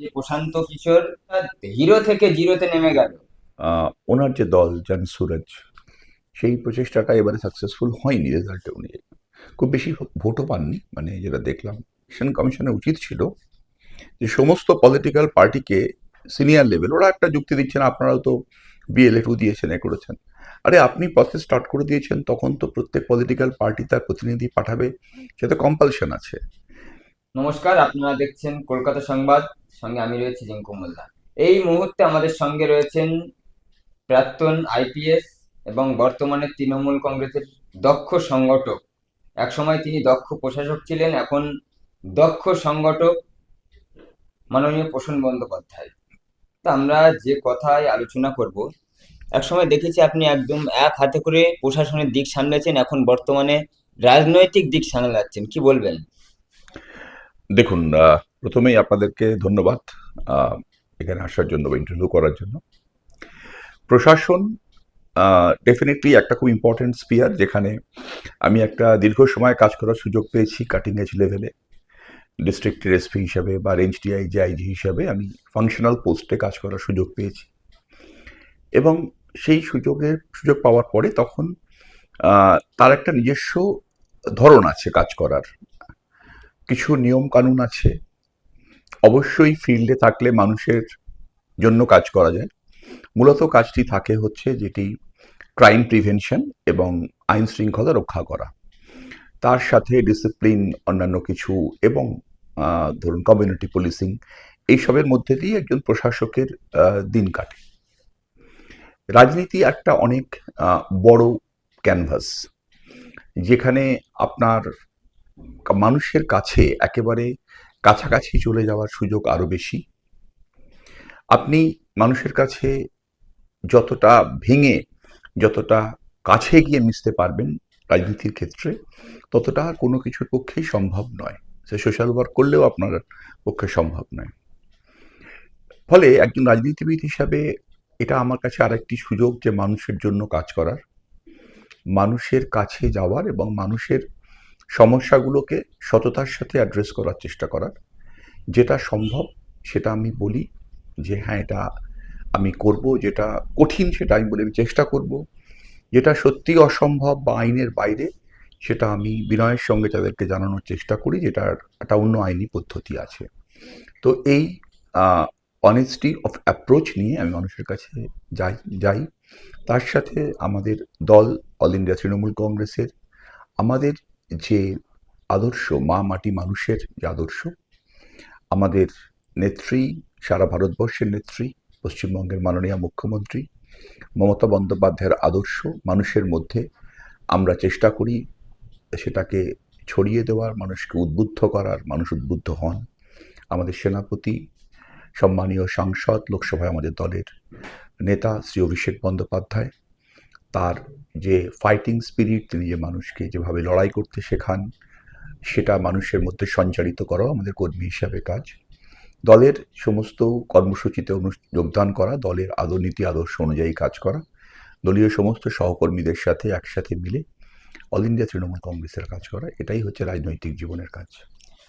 যে প্রশান্ত কিশোর হিরো থেকে জিরোতে নেমে গেল। ওনার যে দল জন সুরজ সেই প্রচেষ্টাটা এবারে সাকসেসফুল হয়নি রেজাল্টে উনি খুব বেশি ভোটও পাননি। মানে যেটা দেখলাম ইলেকশন কমিশনের উচিত ছিল যে সমস্ত পলিটিক্যাল পার্টিকে সিনিয়র লেভেল ওরা একটা যুক্তি দিচ্ছেন আপনারাও তো বিএলএ টু দিয়েছেন এ করেছেন। আরে আপনি প্রসেস স্টার্ট করে দিয়েছেন তখন তো প্রত্যেক পলিটিক্যাল পার্টি তার প্রতিনিধি পাঠাবে সেটা কম্পালশন আছে। নমস্কার আপনারা দেখছেন কলকাতা সংবাদ। সঙ্গে আমি রয়েছি জিঙ্কু মোল্লা। এই মুহূর্তে আমাদের সঙ্গে রয়েছেন প্রাক্তন আইপিএস এবং বর্তমানে তৃণমূল কংগ্রেসের দক্ষ সংগঠক। একসময় তিনি দক্ষ প্রশাসক ছিলেন, এখন দক্ষ সংগঠক মাননীয় প্রসূন বন্দ্যোপাধ্যায়। তা আমরা যে কথায় আলোচনা করব, একসময় দেখেছি আপনি একদম এক হাতে করে প্রশাসনের দিক সামলেছেন, এখন বর্তমানে রাজনৈতিক দিক সামলাচ্ছেন। কি বলবেন? দেখুন প্রথমেই আপনাদেরকে ধন্যবাদ এখানে আসার জন্য বা ইন্টারভিউ করার জন্য। প্রশাসন ডেফিনেটলি একটা খুব ইম্পর্টেন্ট স্পিয়ার যেখানে আমি একটা দীর্ঘ সময় কাজ করার সুযোগ পেয়েছি কাটিং এজ লেভেলে ডিস্ট্রিক্টের এসপি হিসাবে বা রেঞ্জ ডিআইজি আইজি হিসাবে আমি ফাংশনাল পোস্টে কাজ করার সুযোগ পেয়েছি। এবং সেই সুযোগের সুযোগ পাওয়ার পরে তখন তার একটা নিজস্ব ধরন আছে কাজ করার। কিছু নিয়ম কানুন আছে? অবশ্যই ফিল্ডে থাকলে মানুষের জন্য কাজ করা যায়। মূলত কাজটি থাকে হচ্ছে যেটি ক্রাইম প্রিভেনশন এবং আইন শৃঙ্খলা রক্ষা করা। তার সাথে ডিসিপ্লিন অন্যান্য কিছু এবং ধরুন কমিউনিটি পুলিশিং এইসবের মধ্যে দিয়ে একজন প্রশাসকের দিন কাটে। রাজনীতি একটা অনেক বড় ক্যানভাস যেখানে আপনার মানুষের কাছে একেবারে কাছাকাছি চলে যাওয়ার সুযোগ আরও বেশি। আপনি মানুষের কাছে যতটা ভেঙে, যতটা কাছে গিয়ে মিশতে পারবেন রাজনীতির ক্ষেত্রে, ততটা আর কোনো কিছুর পক্ষেই সম্ভব নয়। সে সোশ্যাল ওয়ার্ক করলেও আপনার পক্ষে সম্ভব নয়। ফলে একজন রাজনীতিবিদ হিসাবে এটা আমার কাছে আরেকটি সুযোগ যে মানুষের জন্য কাজ করার, মানুষের কাছে যাওয়ার এবং মানুষের সমস্যাগুলোকে সততার সাথে অ্যাড্রেস করার চেষ্টা করার। যেটা সম্ভব, সেটা আমি বলি যে হ্যাঁ এটা আমি করব, যেটা কঠিন, সেটা আমি বলে আমি চেষ্টা করব। যেটা সত্যি অসম্ভব বা আইনের বাইরে, সেটা আমি বিনয়ের সঙ্গে তাদেরকে জানানোর চেষ্টা করি, যেটার একটা অন্য আইনি পদ্ধতি আছে। তো এই অনেস্টি অফ অ্যাপ্রোচ নিয়ে আমি মানুষের কাছে যাই যাই। তার সাথে আমাদের দল অল ইন্ডিয়া তৃণমূল কংগ্রেসের আমাদের যে আদর্শ, মা মাটি মানুষের যে আদর্শ, আমাদের নেত্রী, সারা ভারতবর্ষের নেত্রী, পশ্চিমবঙ্গের মাননীয় মুখ্যমন্ত্রী, মমতা বন্দ্যোপাধ্যায়ের আদর্শ, মানুষের মধ্যে আমরা চেষ্টা করি সেটাকে ছড়িয়ে দেওয়ার, মানুষকে উদ্বুদ্ধ করার, মানুষ উদ্বুদ্ধ হন। আমাদের সেনাপতি, সম্মানীয় সাংসদ, লোকসভায় আমাদের দলের নেতা শ্রী অভিষেক বন্দ্যোপাধ্যায়, তার যে ফাইটিং স্পিরিট তিনি যে মানুষকে যেভাবে লড়াই করতে শেখান, সেটা মানুষের মধ্যে সঞ্চারিত করাও আমাদের কর্মী হিসাবে কাজ। দলের সমস্ত কর্মসূচিতে যোগদান করা, দলের আদর নীতি আদর্শ অনুযায়ী কাজ করা, দলীয় সমস্ত সহকর্মীদের সাথে একসাথে মিলে অল ইন্ডিয়া তৃণমূল কংগ্রেসের কাজ করা, এটাই হচ্ছে রাজনৈতিক জীবনের কাজ।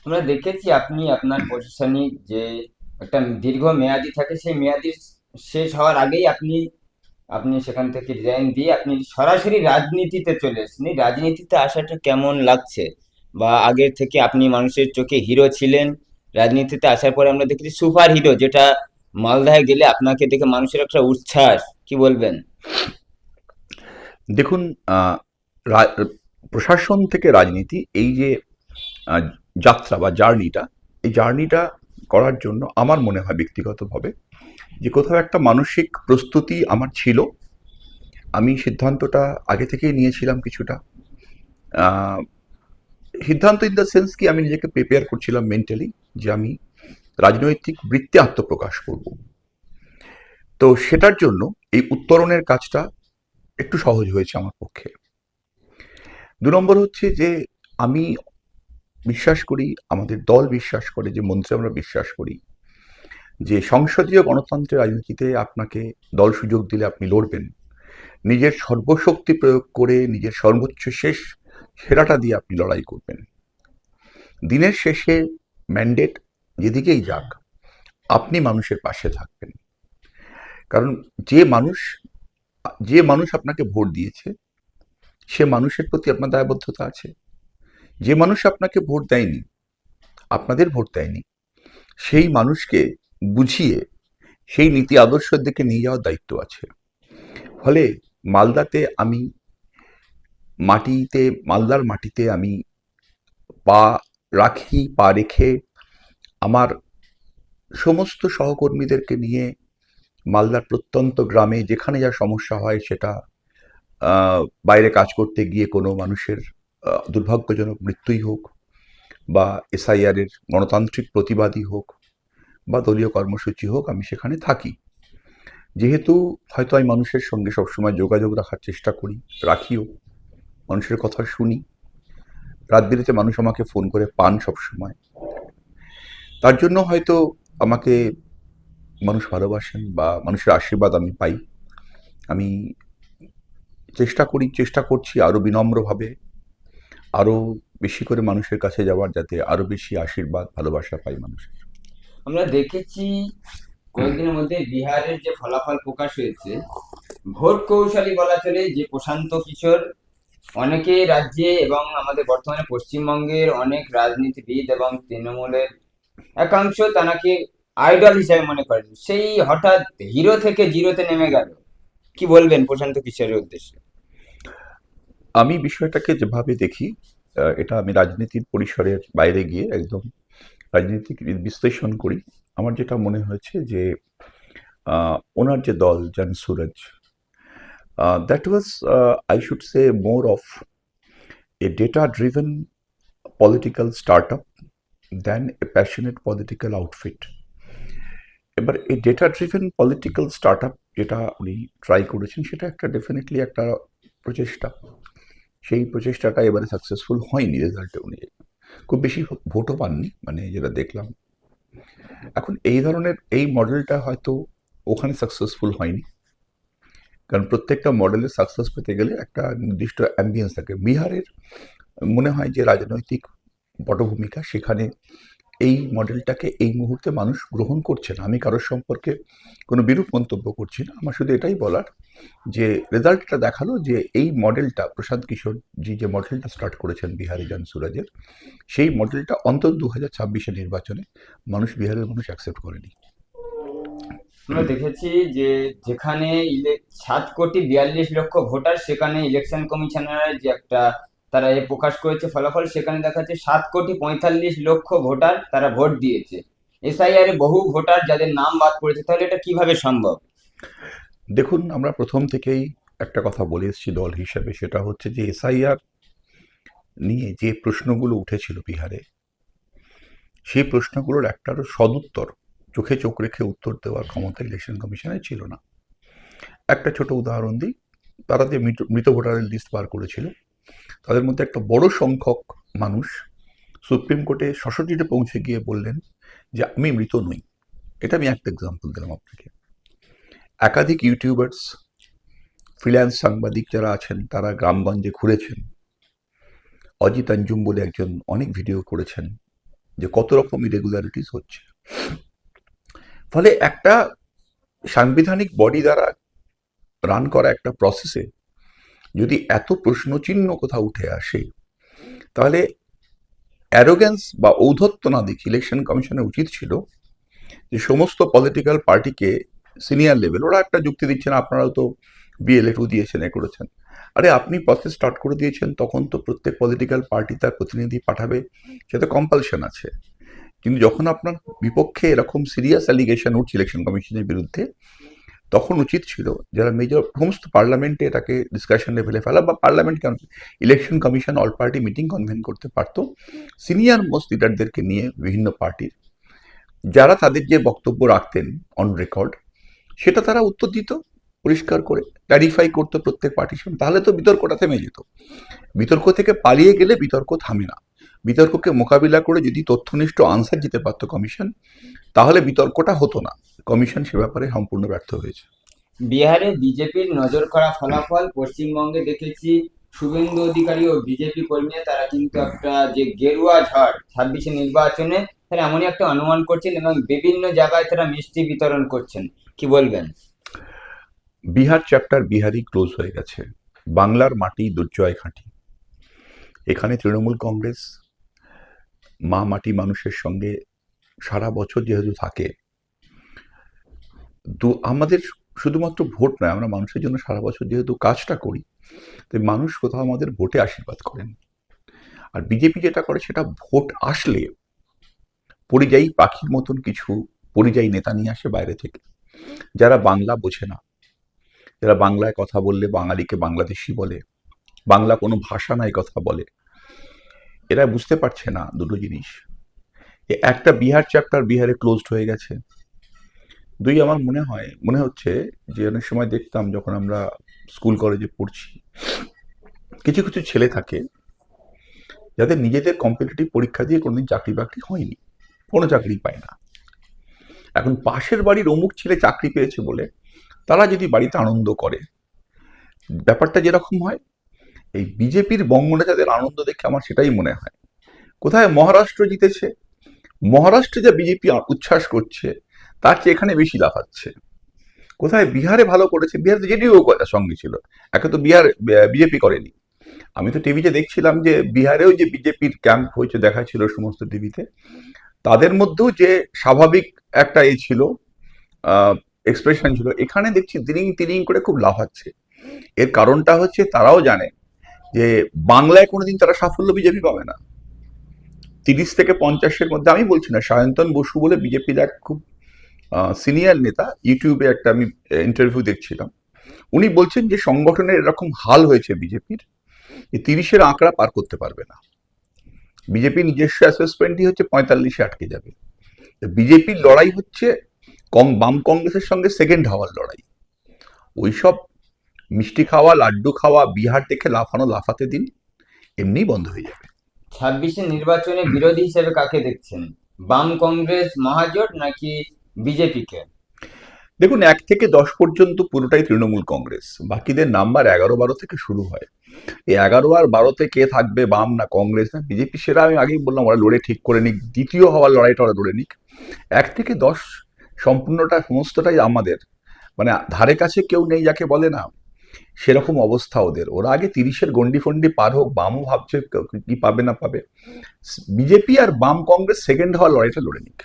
আমরা দেখেছি আপনি আপনার প্রশাসনিক যে একটা দীর্ঘ মেয়াদি থাকে, সেই মেয়াদি শেষ হওয়ার আগেই আপনি আপনি সেখান থেকে রিজাইন দিয়ে আপনি সরাসরি রাজনীতিতে চলে এসেছেন রাজনীতিতে আসাটা কেমন লাগছে? বা আগের থেকে আপনি মানুষের চোখে হিরো ছিলেন, রাজনীতিতে আসার পরে আমরা দেখেছি সুপার হিরো যেটা মালদায় গেলে আপনাকে দেখে মানুষের একটা উচ্ছ্বাস, কি বলবেন? দেখুন প্রশাসন থেকে রাজনীতি, এই যে যাত্রা বা জার্নিটা এই জার্নিটা করার জন্য আমার মনে হয় ব্যক্তিগতভাবে যে কোথাও একটা মানসিক প্রস্তুতি আমার ছিল। আমি সিদ্ধান্তটা আগে থেকেই নিয়েছিলাম কিছুটা। সিদ্ধান্ত ইন দ্য সেন্স কি আমি নিজেকে প্রিপেয়ার করছিলাম মেন্টালি যে আমি রাজনৈতিক বৃত্তে আত্মপ্রকাশ করব। তো সেটার জন্য এই উত্তরণের কাজটা একটু সহজ হয়েছে আমার পক্ষে। দু নম্বর হচ্ছে যে আমি বিশ্বাস করি, আমাদের দল বিশ্বাস করে, যে মন্ত্রী আমরা বিশ্বাস করি। যে সংসদীয় গণতন্ত্রের রাজনীতিতে আপনাকে দল সুযোগ দিলে আপনি লড়বেন। নিজের সর্বশক্তি প্রয়োগ করে নিজের সর্বোচ্চ শেষ সেরাটা দিয়ে আপনি লড়াই করবেন। দিনের শেষে ম্যান্ডেট যেদিকেই যাক, আপনি মানুষের পাশে থাকবেন। কারণ যে মানুষ যে মানুষ আপনাকে ভোট দিয়েছে, সে মানুষের প্রতি আপনার দায়বদ্ধতা আছে। যে মানুষ আপনাকে ভোট দেয়নি, আপনাদের ভোট দেয়নি, সেই মানুষকে বুঝিয়ে সেই নীতি আদর্শের দিকে নিয়ে যাওয়ার দায়িত্ব আছে। ফলে মালদাতে আমি মাটিতে, মালদার মাটিতে আমি পা রাখি, পা রেখে আমার সমস্ত সহকর্মীদেরকে নিয়ে মালদার প্রত্যন্ত গ্রামে যেখানে যা সমস্যা হয় সেটা বাইরে কাজ করতে গিয়ে কোনো মানুষের দুর্ভাগ্যজনক মৃত্যুই হোক বা এসআইআর এর গণতান্ত্রিক প্রতিবাদী হোক বা দলীয় কর্মসূচি হোক, আমি সেখানে থাকি। যেহেতু হয়তো আমি মানুষের সঙ্গে সবসময় যোগাযোগ রাখার চেষ্টা করি, রাখিও, মানুষের কথা শুনি। রাত বিরেতে মানুষ আমাকে ফোন করে পান সবসময়। তার জন্য হয়তো আমাকে মানুষ ভালোবাসেন বা মানুষের আশীর্বাদ আমি পাই। আমি চেষ্টা করি, চেষ্টা করছি আরও বিনম্রভাবে আরও বেশি করে মানুষের কাছে যাওয়ার যাতে আরও বেশি আশীর্বাদ, ভালোবাসা পাই মানুষের। আমরা দেখেছি কয়েকদিনের মধ্যে বিহারের যে ফলাফল প্রকাশ হয়েছে, ভোট কৌশলী বলা চলে যে প্রশান্ত কিশোর, অনেকে রাজ্যে এবং আমাদের বর্তমানে পশ্চিমবঙ্গের অনেক রাজনীতিবিদ এবং তৃণমূলের একাংশ তাকে আইডল হিসাবে মনে করেন। সেই হঠাৎ হিরো থেকে জিরোতে নেমে গেল। কি বলবেন প্রশান্ত কিশোরের উদ্দেশ্যে? আমি বিষয়টাকে যেভাবে দেখি এটা আমি রাজনীতির পরিসরের বাইরে গিয়ে একদম রাজনীতিক বিশ্লেষণ করি, আমার যেটা মনে হয়েছে যে ওনার যে দল, Jan Suraj that was I should say more of a data driven political start up then a passionate political outfit এবার এই data driven political start up যেটা উনি ট্রাই করেছেন, সেটা একটা ডেফিনেটলি একটা প্রচেষ্টা। সেই প্রচেষ্টাটা এবারে সাকসেসফুল হয়নি রেজাল্টে উনি। খুব বেশি ভোটও পাননি মানে যেটা দেখলাম। এখন এই ধরনের এই মডেলটা হয়তো ওখানে সাকসেসফুল হয়নি। কারণ প্রত্যেকটা মডেলে সাকসেস পেতে গেলে একটা নির্দিষ্ট অ্যাম্বিয়েন্স থাকে। বিহারের মনে হয় যে রাজনৈতিক পটভূমিকা সেখানে এই মডেলটাকে এই মুহূর্তে মানুষ গ্রহণ করছে না। আমি কারোর সম্পর্কে কোনো বিরূপ মন্তব্য করছি না। আমার শুধু এটাই বলার যে, রেজাল্টটা দেখাল যে, এই মডেলটা, প্রশান্ত কিশোর জি যে মডেলটা স্টার্ট করেছেন বিহারি জন সুরাজের, সেই মডেলটা অন্তত দু হাজার ছাব্বিশের নির্বাচনে মানুষ, বিহারের মানুষ অ্যাকসেপ্ট করেনি। আমরা দেখেছি যে, যেখানে সাত কোটি বিয়াল্লিশ লক্ষ ভোটার, সেখানে ইলেকশন কমিশনার যে একটা তারা এ প্রকাশ করেছে, ফলাফল সেখানে দেখা যাচ্ছে সাত কোটি পঁয়তাল্লিশ লক্ষ ভোটার তারা ভোট দিয়েছে। এসআইআর এ বহু ভোটার যাদের নাম বাদ পড়েছে, তাহলে এটা কীভাবে সম্ভব? দেখুন, আমরা প্রথম থেকেই একটা কথা বলে এসেছি দল হিসেবে, সেটা হচ্ছে যে এসআইআর নিয়ে যে প্রশ্নগুলো উঠেছিল বিহারে, সেই প্রশ্নগুলোর একটারও সদুত্তর চোখে চোখ রেখে উত্তর দেওয়ার ক্ষমতা ইলেকশন কমিশনের ছিল না। একটা ছোট উদাহরণ দিই, তারা যে মৃত মৃত ভোটারের লিস্ট বার করেছিল তাদের মধ্যে একটা বড় সংখ্যক মানুষ সুপ্রিম কোর্টে সশরীরে পৌঁছে গিয়ে বললেন যে, আমি মৃত নই। এটা আমি একটা এক্সাম্পল দিলাম আপনাকে। একাধিক ইউটিউবার্স ফ্রিল্যান্স সাংবাদিক যারা আছেন, তারা গ্রামগঞ্জে ঘুরেছেন। অজিত অঞ্জুম বলে একজন অনেক ভিডিও করেছেন যে, কত রকম ইরেগুলারিটিস হচ্ছে। ফলে একটা সাংবিধানিক বডি দ্বারা রান করা একটা প্রসেসে যদি এত প্রশ্নচিহ্ন কোথাও উঠে আসে, তাহলে অ্যারোগ্যান্স বা ঔদ্ধত্য না দেখি ইলেকশন কমিশনের উচিত ছিল যে সমস্ত পলিটিক্যাল পার্টিকে সিনিয়র লেভেল ওরা একটা যুক্তি দিচ্ছেন আপনারাও তো বিএলএটু দিয়েছেন, এ করেছেন। আরে আপনি প্রসেস স্টার্ট করে দিয়েছেন, তখন তো প্রত্যেক পলিটিক্যাল পার্টি তার প্রতিনিধি পাঠাবে সেটা কম্পালশন আছে। কিন্তু যখন আপনার বিপক্ষে এরকম সিরিয়াস অ্যালিগেশন উঠছে ইলেকশন কমিশনের বিরুদ্ধে তখন উচিত ছিল যারা মেজর সমস্ত পার্লামেন্টে এটাকে ডিসকাশন লেভেলে ফেলা বা parliament election commission all party meeting convene করতে পারতো। সিনিয়র মোস্ট লিডারদেরকে নিয়ে বিভিন্ন পার্টির যারা তাদের যে বক্তব্য রাখতেন অন রেকর্ড সেটা তারা উত্তর দিত, পরিষ্কার করে ক্ল্যারিফাই করতো প্রত্যেক সঙ্গে তাহলে তো বিতর্কটা থেমে যেত। বিতর্ক থেকে পালিয়ে গেলে বিতর্ক থামে না। বিতর্ককে মোকাবিলা করে যদি তথ্যনিষ্ঠ আনসার দিতে পারতো কমিশন তাহলে বিতর্কটা হতো না। কমিশন সে ব্যাপারে সম্পূর্ণ ব্যর্থ হয়েছে। বিহারে বিজেপির নজর করা ফলাফল পশ্চিমবঙ্গে দেখেছি। শুভেন্দু অধিকারী ও বিজেপি কর্মীরা তারা কিন্তু একটা যে গেরুয়া ঝড় ছাব্বিশে নির্বাচনে তারা এমনই একটা অনুমান করছেন এবং বিভিন্ন জায়গায় তারা মিষ্টি বিতরণ করছেন। কি বলবেন? বিহার চ্যাপ্টার বিহারই ক্লোজ হয়ে গেছে। বাংলার মাটি দুর্জয় ঘাঁটি এখানে তৃণমূল কংগ্রেস মা মাটি মানুষের সঙ্গে সারা বছর যেহেতু থাকে, তো আমাদের শুধুমাত্র ভোট নয়, আমরা মানুষের জন্য সারা বছর যেহেতু কাজটা করি তাই মানুষ কোথাও আমাদের ভোটে আশীর্বাদ করেন। আর বিজেপি যেটা করে সেটা ভোট আসলে পরিযায়ী পাখির মতন কিছু পরিযায়ী নেতা নিয়ে আসে বাইরে থেকে। যারা বাংলা বোঝে না, যারা বাংলায় কথা বললে বাঙালিকে বাংলাদেশি বলে, বাংলা কোনো ভাষা নাই কথা বলে এরা বুঝতে পারছে না দুটো জিনিস। একটা বিহার চ্যাপ্টার বিহারে ক্লোজড হয়ে গেছে। দুই, আমার মনে হয়, মনে হচ্ছে যে অনেক সময় দেখতাম যখন আমরা স্কুল কলেজে পড়ছি, কিছু কিছু ছেলে থাকে যাদের নিজেদের কম্পিটিটিভ পরীক্ষা দিয়ে কোনোদিন চাকরি বাকরি হয়নি, কোনো চাকরি পায় না। এখন পাশের বাড়ির অমুক ছেলে চাকরি পেয়েছে বলে তারা যদি বাড়িতে আনন্দ করে, ব্যাপারটা যেরকম হয় এই বিজেপির বঙ্গনেতাদের আনন্দ দেখে আমার সেটাই মনে হয়। কোথায় মহারাষ্ট্র জিতেছে? মহারাষ্ট্রে যা বিজেপি উচ্ছ্বাস করছে, তার চেয়ে এখানে বেশি লাফাচ্ছে। কোথায় বিহারে ভালো করেছে? বিহারে জেডিও সঙ্গে ছিল। একে তো বিহার বিজেপি করেনি। আমি তো টিভিতে দেখছিলাম যে বিহারেও যে বিজেপির ক্যাম্প হয়েছে, দেখা ছিল সমস্ত টিভিতে, তাদের মধ্যেও যে স্বাভাবিক একটা এ ছিল এক্সপ্রেশন ছিল, এখানে দেখছি তিরিং তিরিং করে খুব লাফাচ্ছে। এর কারণটা হচ্ছে তারাও জানে যে বাংলায় কোনোদিন তারা সাফল্য বিজেপি পাবে না। তিরিশ থেকে পঞ্চাশের মধ্যে আমি বলছি না, সায়ন্তন বসু বলে বিজেপির এক খুব সিনিয়র নেতা ইউটিউবে একটা আমি ইন্টারভিউ দেখছিলাম। উনি বলছেন যে সংগঠনের এরকম হাল হয়েছে বিজেপির, যে তিরিশের আঁকড়া পার করতে পারবে না। বিজেপি নিজস্ব অ্যাসেসমেন্টই হচ্ছে পঁয়তাল্লিশে আটকে যাবে। বিজেপির লড়াই হচ্ছে কং, বাম কংগ্রেসের সঙ্গে সেকেন্ড হওয়ার লড়াই। ওইসব মিষ্টি খাওয়া লাড্ডু খাওয়া বিহার দেখে লাফানো লাফাতে দিন এমনিই বন্ধ হয়ে যাবে। ছাব্বিশে নির্বাচনে বিরোধী হিসেবে কাকে দেখছেন? বাম কংগ্রেস মহাজোট নাকি বিজেপিকে? দেখুন এক থেকে দশ পর্যন্ত পুরোটাই তৃণমূল কংগ্রেস বাকিদের নাম্বার এগারো বারো থেকে শুরু হয়। এই এগারো আর বারোতে কে থাকবে বাম না কংগ্রেস না বিজেপি সেটা আমি আগেই বললাম ওরা লড়ে ঠিক করে নিক দ্বিতীয় হওয়ার লড়াইটা ওরা লড়ে নিক। এক থেকে দশ সম্পূর্ণটা সমস্তটাই আমাদের মানে ধারে কাছে কেউ নেই যাকে বলে না। সেরকম অবস্থা ওদের। ওরা আগে তিরিশের গন্ডি ফন্ডি পার হোক, বামও ভাবছে কি পাবে না পাবে। বিজেপি আর বাম কংগ্রেস সেকেন্ড হওয়ার লড়াইটা লড়ে নিক।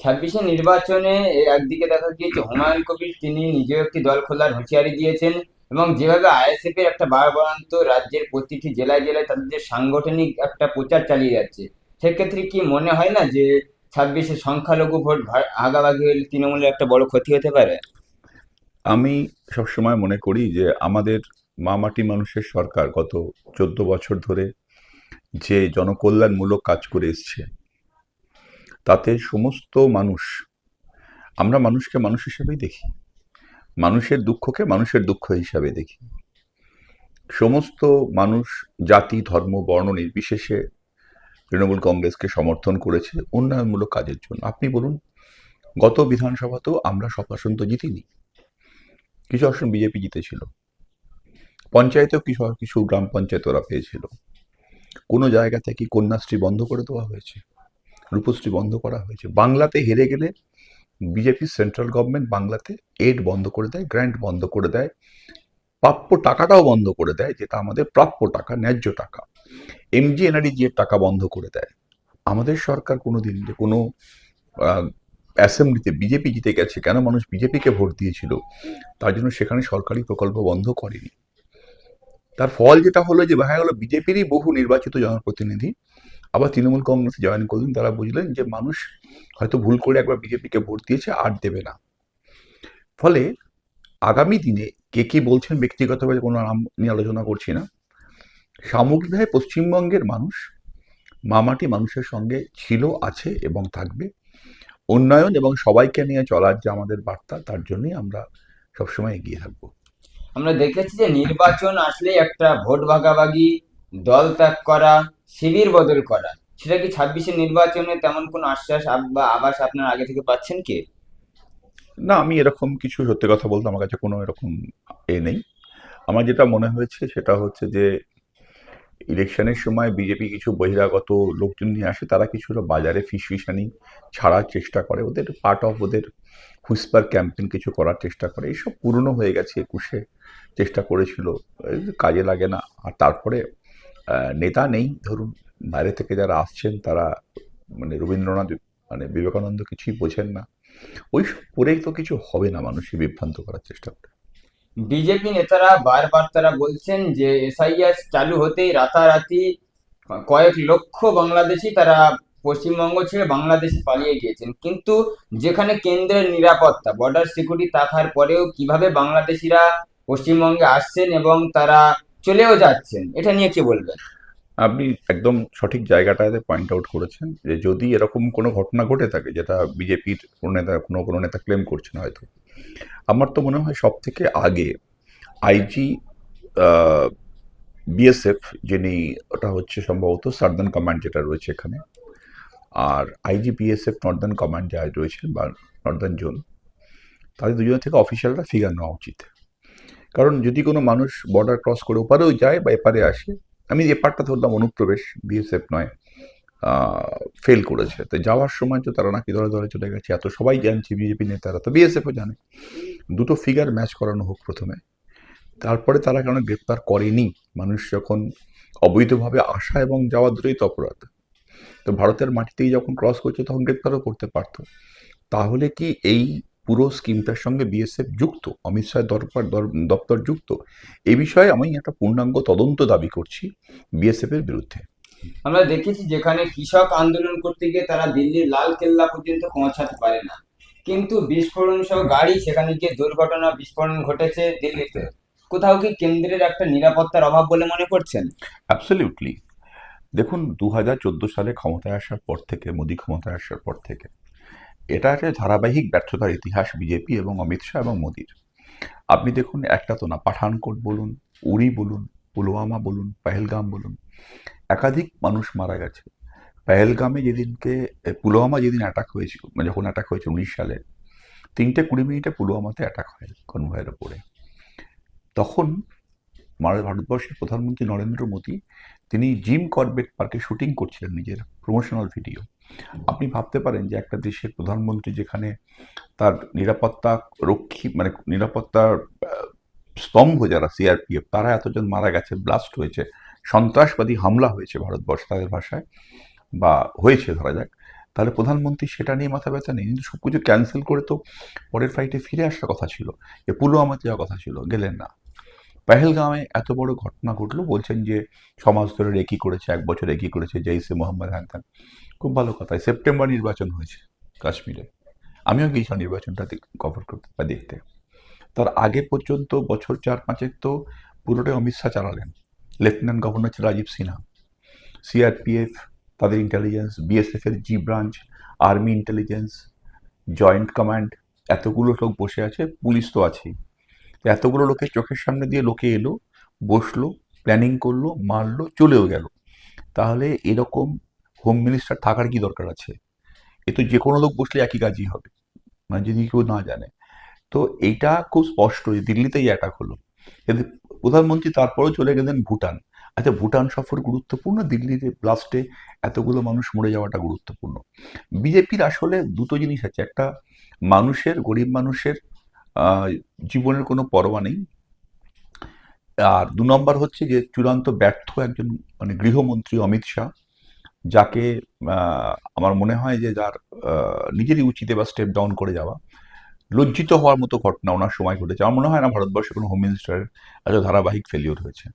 ছাব্বিশে নির্বাচনে একদিকে দেখা গিয়েছে হুমায়ুন কবির, তিনি নিজেও একটি দল খোলার হুঁশিয়ারি দিয়েছেন এবং যেভাবে আইএসএফ এর একটা বারবারান্ত রাজ্যের প্রতিটি জেলায় জেলায় তাদের যে সাংগঠনিক একটা প্রচার চালিয়ে যাচ্ছে, সেক্ষেত্রে কি মনে হয় না যে ছাব্বিশে সংখ্যালঘু ভোট আগাভাগি হলে তৃণমূলের একটা বড় ক্ষতি হতে পারে? আমি সবসময় মনে করি যে আমাদের মা মাটি মানুষের সরকার গত চোদ্দ বছর ধরে যে জনকল্যাণমূলক কাজ করে এসছে, তাতে সমস্ত মানুষ, আমরা মানুষকে মানুষ হিসেবেই দেখি, মানুষের দুঃখকে মানুষের দুঃখ হিসাবে দেখি। সমস্ত মানুষ, জাতি, ধর্ম, বর্ণ নির্বিশেষে তৃণমূল কংগ্রেসকে সমর্থন করেছে উন্নয়নমূলক কাজের জন্য। আপনি বলুন, গত বিধানসভাতেও আমরা সব জিতিনি। কিছু আসন বিজেপি জিতেছিল। পঞ্চায়েতেও কিছু কিছু গ্রাম পঞ্চায়েত ওরা পেয়েছিল। কোনো জায়গা থেকে কন্যাশ্রী বন্ধ করে দেওয়া হয়েছে, রূপশ্রী বন্ধ করা হয়েছে, বাংলাতে হেরে গেলে বিজেপি সেন্ট্রাল গভর্নমেন্ট বাংলাতে এড বন্ধ করে দেয় গ্র্যান্ট বন্ধ করে দেয়, প্রাপ্য টাকাটাও বন্ধ করে দেয়, যেটা আমাদের প্রাপ্য টাকা, ন্যায্য টাকা। এমজি এনআরইজি এর টাকা বন্ধ করে দেয়। আমাদের সরকার কোনো দিন যে কোনো অ্যাসেম্বলিতে বিজেপি জিতে গেছে, কেন মানুষ বিজেপিকে ভোট দিয়েছিল? তার জন্য সেখানে সরকারি প্রকল্প বন্ধ করেনি। তার ফল যেটা হলো যে, দেখা গেল বিজেপিরই বহু নির্বাচিত জনপ্রতিনিধি, আবার তৃণমূল কংগ্রেসে জয়েন করলেন। তারা বুঝলেন যে, মানুষ হয়তো ভুল করে একবার বিজেপিকে ভোট দিয়েছে, আর দেবে না। ফলে আগামী দিনে কে কি বলছেন ব্যক্তিগতভাবে কোনো নাম নিয়ে আলোচনা করছি না। সামগ্রিকভাবে পশ্চিমবঙ্গের মানুষ মামাটি মানুষের সঙ্গে ছিল, আছে এবং থাকবে। উন্নয়ন এবং সবাইকে নিয়ে চলার যে আমাদের বার্তা তার জন্যই আমরা সবসময় এগিয়ে থাকব। আমরা দেখেছি যে নির্বাচন আসলে একটা ভোট ভাগাভাগি দল ত্যাগ করা শিবির বদল করা। সেটা কি ছাব্বিশে নির্বাচনে তেমন কোনো আশ্বাস বা আবাস আপনার আগে থেকে পাচ্ছেন কি? না আমি এরকম কিছু সত্যি কথা বলতে আমার কাছে কোনো এরকম এ নেই। আমার যেটা মনে হয়েছে সেটা হচ্ছে যে ইলেকশনের সময় বিজেপি কিছু বহিরাগত লোকজন নিয়ে আসে, তারা কিছুটা বাজারে ফিসফিসানি ছাড়ার চেষ্টা করে। ওদের পার্ট অফ ওদের হুইসপার ক্যাম্পেইন কিছু করার চেষ্টা করে। এইসব পুরনো হয়ে গেছে, একুশে চেষ্টা করেছিল কাজে লাগে না। আর তারপরে নেতা নেই, ধরুন, বাইরে থেকে যারা আসছেন, তারা মানে রবীন্দ্রনাথ মানে বিবেকানন্দ কিছুই বোঝেন না। ওইসব করেই তো কিছু হবে না মানুষকে বিভ্রান্ত করার চেষ্টা করে। বিজেপি নেতারা বারবার তারা বলছেন যে এসআইএস চালু হতেই রাতারাতি কয়েক লক্ষ বাংলাদেশি তারা পশ্চিমবঙ্গ ছেড়ে বাংলাদেশে পালিয়ে গিয়েছেন। কিন্তু যেখানে কেন্দ্রের নিরাপত্তা বর্ডার সিকিউরিটি থাকার পরেও কীভাবে বাংলাদেশিরা পশ্চিমবঙ্গে আসছেন এবং তারা চলেও যাচ্ছেন, এটা নিয়ে কি বলবেন? আপনি একদম সঠিক জায়গাটাতে পয়েন্ট আউট করেছেন যে যদি এরকম কোনো ঘটনা ঘটে থাকে, যেটা বিজেপির কোনো নেতা, কোনো কোনো নেতা ক্লেম করছেন হয়তো আমার তো মনে হয় সব থেকে আগে আইজি বিএসএফ যিনি ওটা হচ্ছে সম্ভবত সার্দার্ন কমান্ড যেটা রয়েছে এখানে, আর আইজি বিএসএফ নর্দার্ন কমান্ড যা রয়েছে বা নর্দার্ন জোন, তাদের দুজনের থেকে অফিসিয়ালরা ফিগার নেওয়া উচিত। কারণ যদি কোনো মানুষ বর্ডার ক্রস করে ওপারেও যায় বা এপারে আসে, আমি এপারটা ধরলাম অনুপ্রবেশ বিএসএফ নয় ফেল করেছে। তো যাওয়ার সময় তো তারা নাকি ধরে ধরে চলে গেছে। এত সবাই জানছে, বিজেপি নেতারা তো বিএসএফও জানে। দুটো ফিগার ম্যাচ করানো হোক প্রথমে। তারপরে তারা কেন গ্রেপ্তার করেনি? মানুষ যখন অবৈধভাবে আসা এবং যাওয়া দুটোই তো অপরাধ। তো ভারতের মাটিতেই যখন ক্রস করছে, তখন গ্রেপ্তারও করতে পারতো। তাহলে কি এই পুরো স্কিমটার সঙ্গে বিএসএফ যুক্ত, অমিত শাহের দরবার, দর- দপ্তর যুক্ত? এই বিষয়ে আমি একটা পূর্ণাঙ্গ তদন্ত দাবি করছি বিএসএফ এর বিরুদ্ধে। আমরা দেখেছি যেখানে কৃষক আন্দোলন করতে গিয়ে তারা দিল্লির লাল কেল্লা পর্যন্ত পৌঁছাতে পারে না। কিন্তু বিস্ফোরণ সহ গাড়ি সেখানে গিয়ে দুর্ঘটনা, বিস্ফোরণ ঘটেছে দিল্লিতে। কোথাও কি কেন্দ্রের একটা নিরাপত্তার অভাব বলে মনে করছেন? অ্যাবসলিউটলি দেখুন দু হাজার চোদ্দ সালে ক্ষমতায় আসার পর থেকে, মোদী ক্ষমতায় আসার পর থেকে, এটা একটা ধারাবাহিক ব্যর্থতার ইতিহাস বিজেপি এবং অমিত শাহ এবং মোদীর। আপনি দেখুন, একটা তো না, পাঠানকোট বলুন উড়ি বলুন, পুলওয়ামা বলুন, পেহেলগাম বলুন একাধিক মানুষ মারা গেছে। পেহেলগামে যেদিনকে পুলওয়ামা যেদিন অ্যাটাক হয়েছিল মানে যখন অ্যাটাক হয়েছে উনিশ সালে, তিনটে কুড়ি মিনিটে পুলওয়ামাতে অ্যাটাক হয় কনভয়ের ওপরে। তখন ভারতবর্ষের প্রধানমন্ত্রী নরেন্দ্র মোদী, তিনি জিম কর্বেট পার্কে শুটিং করছিলেন নিজের প্রমোশনাল ভিডিও আপনি ভাবতে পারেন যে একটা দেশের প্রধানমন্ত্রী যেখানে তার নিরাপত্তা রক্ষী মানে নিরাপত্তার স্তম্ভ যারা সিআরপিএফ তারা এতজন মারা গেছে ব্লাস্ট হয়েছে। সন্ত্রাসবাদী হামলা হয়েছে ভারতবর্ষ তাদের ভাষায়, বা হয়েছে ধরা যাক। তাহলে প্রধানমন্ত্রী সেটা নিয়ে মাথা ব্যথা নেই। কিন্তু সব কিছু ক্যান্সেল করে তো পরের ফ্লাইটে ফিরে আসার কথা ছিল। যে পুলওয়ামাতে যাওয়ার কথা ছিল, গেলেন না। পেহেলগামে এত বড় ঘটনা ঘটলো, বলছেন যে সমাজ ধরে রেকি করেছে, এক বছর রেকি করেছে জৈসে মোহাম্মদ হ্যান। খুব ভালো কথা, সেপ্টেম্বর নির্বাচন হয়েছে কাশ্মীরে। আমিও গিয়েছিলাম নির্বাচনটা কভার করতে বা দেখতে। তার আগে পর্যন্ত বছর চার পাঁচেক তো পুরোটাই অমিত শাহ চালালেন। লেফটেন্যান্ট গভর্নর ছিল রাজীব সিনহা সিআরপিএফ তাদের ইন্টেলিজেন্স বিএসএফের G branch army intelligence joint command এতগুলো লোক বসে আছে, পুলিশ তো আছেই। এতগুলো লোকের চোখের সামনে দিয়ে লোকে এলো, বসল প্ল্যানিং করল, মারলো, চলেও গেল। তাহলে এরকম হোম মিনিস্টার থাকার কি দরকার আছে? এ তো যে কোনো লোক বসলে একই কাজই হবে মানে যদি কেউ না জানে। তো এইটা খুব স্পষ্ট দিল্লিতেই অ্যাটাক হলো। প্রধানমন্ত্রী তারপরেও চলে গেলেন ভুটান। আচ্ছা ভুটান সফর গুরুত্বপূর্ণ? দিল্লিতে ব্লাস্টে এতগুলো মানুষ মরে যাওয়াটা গুরুত্বপূর্ণ। বিজেপির আসলে দুটো জিনিস আছে। একটা, মানুষের, গরিব মানুষের জীবনের কোনো পরোয়া নেই। আর দু নম্বর হচ্ছে যে, চূড়ান্ত ব্যর্থ একজন মানে গৃহমন্ত্রী অমিত শাহ, যাকে আমার মনে হয় যে, যার নিজেরই উচিত এবার স্টেপ ডাউন করে যাওয়া। লজ্জিত হওয়ার মতো ঘটনা ওনার সময় ঘটেছে। আমার মনে হয় না ভারতবর্ষে কোনো হোম মিনিস্টারের এত ধারাবাহিক ফেলিওর হয়েছে।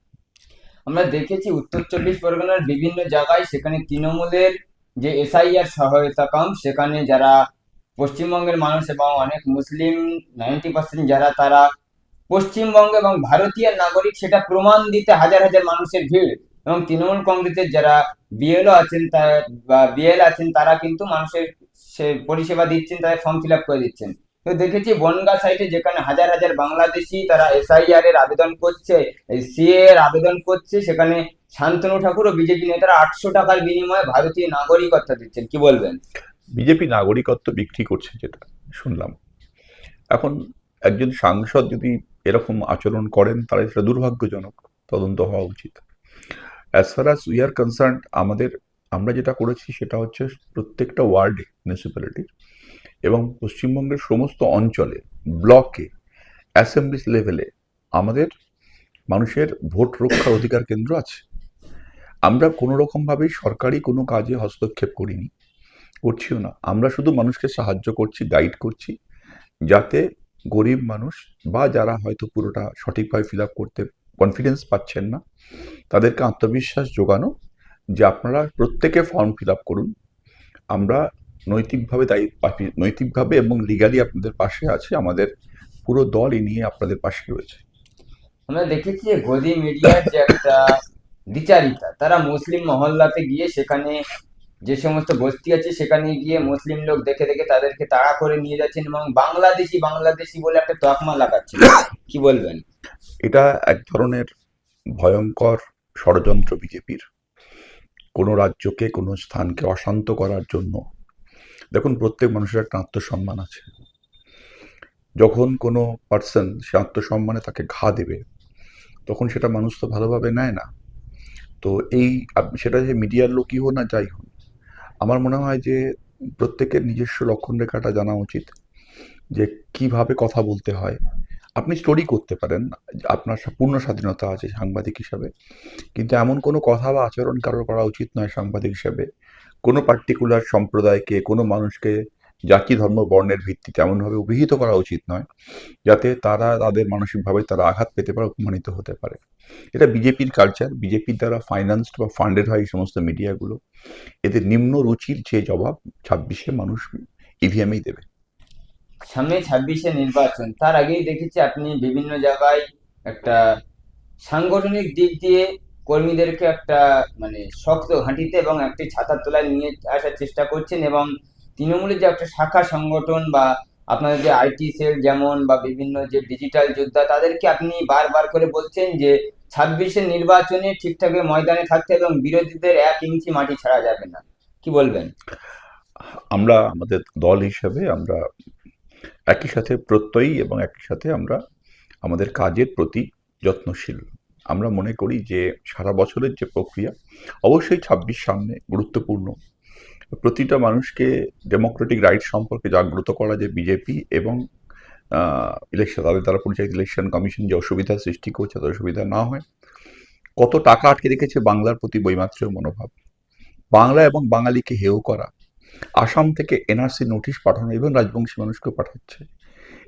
আমরা দেখেছি উত্তর চব্বিশ পরগনার বিভিন্ন জায়গায় সেখানে তৃণমূলের যে এসআইআর সহায়তা কাম সেখানে যারা পশ্চিমবঙ্গের মানুষ এবং অনেক মুসলিম নাইনটি পার্সেন্ট যারা, তারা পশ্চিমবঙ্গ এবং ভারতীয় নাগরিক সেটা প্রমাণ দিতে হাজার হাজার মানুষের ভিড়। এবং তৃণমূল কংগ্রেসের যারা বিএলও আছেন বা বিএল আছেন, তারা কিন্তু মানুষের সে পরিষেবা দিচ্ছেন, তাদের ফর্ম ফিল আপ করে দিচ্ছেন। তো দেখেছি বনগা সাইটে যেখানে হাজার হাজার বাংলাদেশি তারা এসআইআর এর আবেদন করছে সিএ এর আবেদন করছে, সেখানে শান্তনু ঠাকুর ও বিজেপি নেতারা আটশো টাকার বিনিময়ে ভারতীয় নাগরিকত্ব দিচ্ছেন। কি বলবেন? বিজেপি নাগরিকত্ব বিক্রি করছে যেটা, শুনলাম। এখন একজন সাংসদ যদি এরকম আচরণ করেন, তাহলে সেটা দুর্ভাগ্যজনক, তদন্ত হওয়া উচিত। As far as we are concern আমাদের, আমরা যেটা করেছি সেটা হচ্ছে প্রত্যেকটা ওয়ার্ডে মিউনিসিপ্যালিটির এবং পশ্চিমবঙ্গের সমস্ত অঞ্চলে, ব্লকে অ্যাসেম্বলিস লেভেলে আমাদের মানুষের ভোট রক্ষার অধিকার কেন্দ্র আছে। আমরা কোনো রকমভাবেই সরকারি কোনো কাজে হস্তক্ষেপ করিনি, করছিও না। আমরা শুধু মানুষকে সাহায্য করছি গাইড করছি, যাতে গরিব মানুষ বা যারা হয়তো পুরোটা সঠিকভাবে ফিল আপ করতে কনফিডেন্স পাচ্ছেন না, তাদেরকে আত্মবিশ্বাস যোগানো, যে আপনারা প্রত্যেকে ফর্ম ফিল আপ করুন। আমরা নৈতিকভাবে দায়ী নৈতিকভাবে এবং লিগালি আপনাদের পাশে আছে আমাদের পুরো দল এই নিয়ে আপনাদের পাশে রয়েছে। আমরা দেখেছি যে গদি মিডিয়ার যে একটা দ্বিচারিতা তারা মুসলিম মহল্লাতে গিয়ে সেখানে যে সমস্ত বস্তি আছে সেখানে গিয়ে মুসলিম লোক দেখে দেখে তাদেরকে তাড়া করে নিয়ে যাচ্ছেন এবং বাংলাদেশি বাংলাদেশি বলে একটা তকমা লাগাচ্ছেন কি বলবেন? এটা এক ধরনের ভয়ঙ্কর ষড়যন্ত্র বিজেপির। কোনো রাজ্যকে কোনো স্থানকে অশান্ত করার জন্য দেখুন, প্রত্যেক মানুষের একটা আত্মসম্মান আছে। যখন কোনো পার্সন সে আত্মসম্মানে তাকে ঘা দেবে, তখন সেটা মানুষ তো ভালোভাবে নেয় না। তো এই সেটা যে মিডিয়ার লোকই হোক না, যাই হোক, আমার মনে হয় যে প্রত্যেকের নিজস্ব লক্ষণ রেখাটা জানা উচিত যে কীভাবে কথা বলতে হয়। আপনি স্টোরি করতে পারেন, আপনার পূর্ণ স্বাধীনতা আছে সাংবাদিক হিসাবে, কিন্তু এমন কোনো কথা বা আচরণ কারোর করা উচিত নয় সাংবাদিক হিসাবে কোনো পার্টিকুলার সম্প্রদায়কে, কোনো মানুষকে জাতি, ধর্ম, বর্ণের ভিত্তিতে এমনভাবে অভিহিত করা উচিত নয়, যাতে তারা তাদের মানসিকভাবে তারা আঘাত পেতে পারে, অপমানিত হতে পারে। এটা বিজেপির কালচার বিজেপির দ্বারা ফাইন্যান্সড বা ফান্ডেড হয় এই সমস্ত মিডিয়াগুলো এদের নিম্ন রুচির যে জবাব, ছাব্বিশে মানুষ ইভিএমেই দেবে। সামনে ছাব্বিশে নির্বাচন। তার আগেই দেখেছি আপনি বিভিন্ন জায়গায় একটা সাংগঠনিক দিক দিয়ে কর্মীদেরকে একটা মানে শক্ত ঘাঁটিতে এবং একটি ছাতার তলায় নিয়ে আসার চেষ্টা করছেন এবং তৃণমূলের যে একটা শাখা সংগঠন বা আপনাদের যে আইটি সেল যেমন বা বিভিন্ন যে ডিজিটাল যোদ্ধা, তাদেরকে আপনি বারবার করে বলছেন যে ছাব্বিশের নির্বাচনে ঠিকঠাক ময়দানে থাকতে এবং বিরোধীদের এক ইঞ্চি মাটি ছাড়া যাবে না। কি বলবেন? আমরা, আমাদের দল হিসাবে আমরা একই সাথে প্রত্যয়ী এবং একই সাথে আমরা আমাদের কাজের প্রতি যত্নশীল। আমরা মনে করি যে সারা বছরের যে প্রক্রিয়া, অবশ্যই ছাব্বিশ সামনে গুরুত্বপূর্ণ। প্রতিটা মানুষকে ডেমোক্রেটিক রাইট সম্পর্কে জাগ্রত করা যে বিজেপি এবং ইলেকশন তাদের দ্বারা পরিচালিত ইলেকশন কমিশন যে অসুবিধা সৃষ্টি করছে তাদের অসুবিধা না হয়। কত টাকা আটকে রেখেছে বাংলার প্রতি বৈমাত্রীয় মনোভাব। বাংলা এবং বাঙালিকে হেয় করা। আসাম থেকে এনআরসি নোটিশ পাঠানো এবং রাজবংশী মানুষকে পাঠাচ্ছে।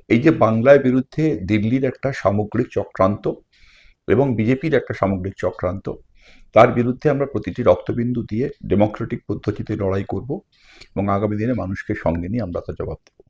এই যে বাংলার বিরুদ্ধে দিল্লির একটা সামগ্রিক চক্রান্ত এবং বিজেপির একটা সামগ্রিক চক্রান্ত। তার বিরুদ্ধে আমরা প্রতিটি রক্তবিন্দু দিয়ে ডেমোক্রেটিক পদ্ধতিতে লড়াই করব এবং আগামী দিনে মানুষকে সঙ্গে নিয়ে আমরা তার জবাব দেব।